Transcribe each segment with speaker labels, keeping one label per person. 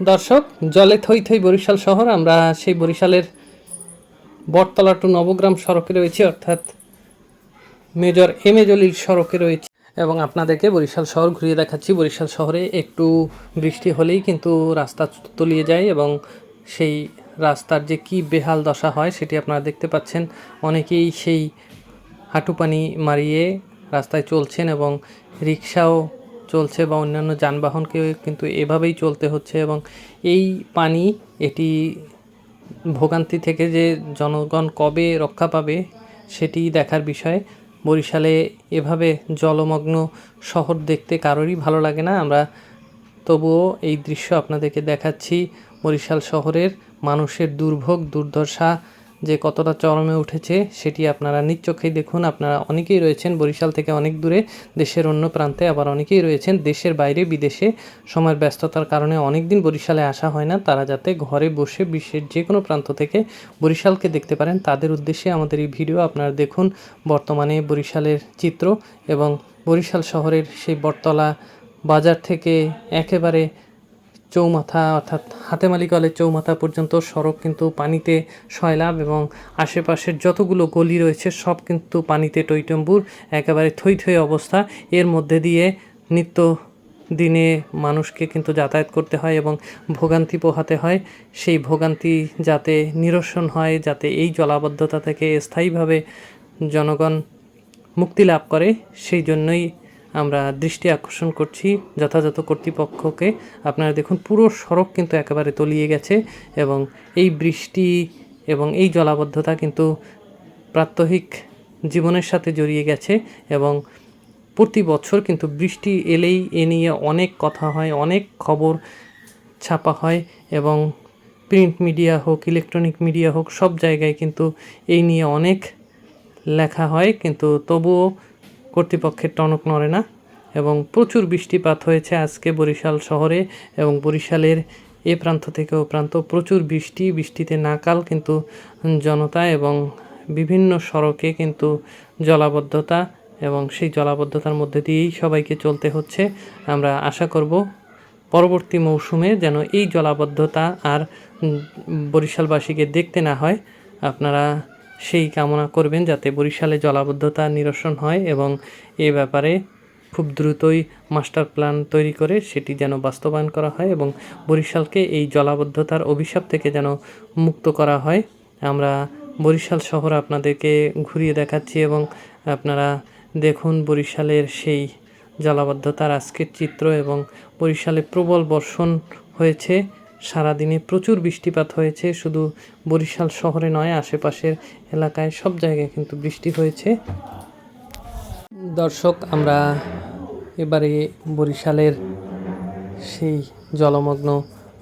Speaker 1: দর্শক, জলে থই থই বরিশাল শহর, আমরা সেই বরিশালের বটতলা টু নবগ্রাম সড়কে রয়েছি, অর্থাৎ মেজর এম এ জলিল সড়কে রয়েছে। এবং আপনাদেরকে বরিশাল শহর ঘুরিয়ে দেখাচ্ছি। বরিশাল শহরে একটু বৃষ্টি হলেই কিন্তু রাস্তা তলিয়ে যায় এবং সেই রাস্তার যে কি বেহাল দশা হয় সেটি আপনারা দেখতে পাচ্ছেন। অনেকেই সেই হাঁটু পানি মারিয়ে রাস্তায় চলছেন এবং রিক্সাও চলছে বা অন্যান্য যানবাহনকে কিন্তু এভাবেই চলতে হচ্ছে এবং এই পানি, এটি ভোগান্তি থেকে যে জনগণ কবে রক্ষা পাবে সেটি দেখার বিষয়। বরিশালে এভাবে জলমগ্ন শহর দেখতে কারোরই ভালো লাগে না। আমরা তবুও এই দৃশ্য আপনাদেরকে দেখাচ্ছি। বরিশাল শহরের মানুষের দুর্ভোগ, দুর্দশা যে কতটা চরমে উঠেছে সেটি আপনারা নিজ দেখুন। আপনারা অনেকেই রয়েছেন বরিশাল থেকে অনেক দূরে, দেশের অন্য প্রান্তে আবার অনেকেই রয়েছেন দেশের বাইরে, বিদেশে। সময়ের ব্যস্ততার কারণে অনেক দিন বরিশালে আসা হয় না। তারা যাতে ঘরে বসে বিশ্বের যে কোনো প্রান্ত থেকে বরিশালকে দেখতে পারেন, তাদের উদ্দেশ্যে আমাদের এই ভিডিও আপনারা দেখুন। বর্তমানে বরিশালের চিত্র এবং বরিশাল শহরের সেই বটতলা বাজার থেকে একেবারে চৌমাথা, অর্থাৎ হাতেমালি কলের চৌমাথা পর্যন্ত সড়ক কিন্তু পানিতে সয়লাভ এবং আশেপাশের যতগুলো গলি রয়েছে সব কিন্তু পানিতে টইটম্বুর একেবারে থই থই অবস্থা। এর মধ্যে দিয়ে নিত্য দিনে মানুষকে কিন্তু যাতায়াত করতে হয় এবং ভোগান্তি পোহাতে হয়। সেই ভোগান্তি যাতে নিরসন হয়, যাতে এই জলাবদ্ধতা থেকে স্থায়ীভাবে জনগণ মুক্তি লাভ করে, সেই জন্যই আমরা দৃষ্টি আকর্ষণ করছি যথাযথ কর্তৃপক্ষকে। আপনারা দেখুন, পুরো সড়ক কিন্তু একেবারে তলিয়ে গেছে এবং এই বৃষ্টি এবং এই জলাবদ্ধতা কিন্তু প্রাত্যহিক জীবনের সাথে জড়িয়ে গেছে এবং প্রতি বছর কিন্তু বৃষ্টি এলেই এ নিয়ে অনেক কথা হয়, অনেক খবর ছাপা হয় এবং প্রিন্ট মিডিয়া হোক, ইলেকট্রনিক মিডিয়া হোক, সব জায়গায় কিন্তু এই নিয়ে অনেক লেখা হয়। কিন্তু তবুও কর্তৃপক্ষের টনক নড়ে না এবং প্রচুর বৃষ্টিপাত হয়েছে আজকে বরিশাল শহরে এবং বরিশালের এ প্রান্ত থেকে ও প্রান্ত। প্রচুর বৃষ্টি, বৃষ্টিতে নাকাল কিন্তু জনতা এবং বিভিন্ন সড়কে কিন্তু জলাবদ্ধতা এবং সেই জলাবদ্ধতার মধ্যে দিয়েই সবাইকে চলতে হচ্ছে। আমরা আশা করব পরবর্তী মৌসুমে যেন এই জলাবদ্ধতা আর বরিশালবাসীকে দেখতে না হয়। আপনারা সেই কামনা করবেন যাতে বরিশালে জলাবদ্ধতা নিরসন হয় এবং এ ব্যাপারে খুব দ্রুতই মাস্টার প্ল্যান তৈরি করে সেটি যেন বাস্তবায়ন করা হয় এবং বরিশালকে এই জলাবদ্ধতার অভিশাপ থেকে যেন মুক্ত করা হয়। আমরা বরিশাল শহর আপনাদেরকে ঘুরিয়ে দেখাচ্ছি এবং আপনারা দেখুন বরিশালের সেই জলাবদ্ধতার আজকের চিত্র এবং বরিশালে প্রবল বর্ষণ হয়েছে। সারাদিনে প্রচুর বৃষ্টিপাত হয়েছে, শুধু বরিশাল শহরে নয়, আশেপাশের এলাকায় সব জায়গায় কিন্তু বৃষ্টি হয়েছে। দর্শক, আমরা এবারে বরিশালের সেই জলমগ্ন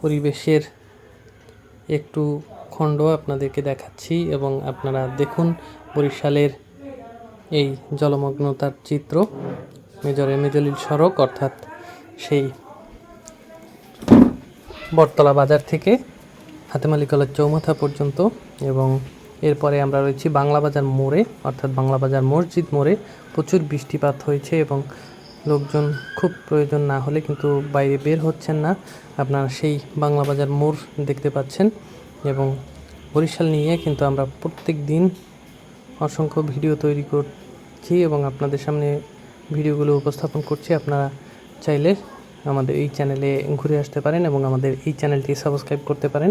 Speaker 1: পরিবেশের একটু খণ্ড আপনাদেরকে দেখাচ্ছি এবং আপনারা দেখুন বরিশালের এই জলমগ্নতার চিত্র। মেজর এমেজলিল সড়ক, অর্থাৎ সেই বটতলা বাজার থেকে হাতেমালি কলের চৌমাথা পর্যন্ত এবং এরপরে আমরা রয়েছি বাংলা বাজার মোড়ে, অর্থাৎ বাংলা বাজার মসজিদ মোড়ে। প্রচুর বৃষ্টিপাত হয়েছে এবং লোকজন খুব প্রয়োজন না হলে কিন্তু বাইরে বের হচ্ছেন না। আপনারা সেই বাংলা বাজার মোড় দেখতে পাচ্ছেন এবং বরিশাল নিয়ে কিন্তু আমরা প্রত্যেক দিন অসংখ্য ভিডিও তৈরি করছি এবং আপনাদের সামনে ভিডিওগুলো উপস্থাপন করছি। আপনারা চাইলে আমাদের এই চ্যানেলে ঘুরে আসতে পারেন এবং আমাদের এই চ্যানেলটি সাবস্ক্রাইব করতে পারেন।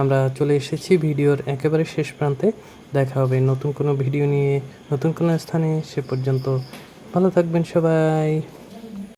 Speaker 1: আমরা চলে এসেছি ভিডিওর একেবারে শেষ প্রান্তে। দেখা হবে নতুন কোনো ভিডিও নিয়ে, নতুন কোনো স্থানে। সে পর্যন্ত ভালো থাকবেন সবাই।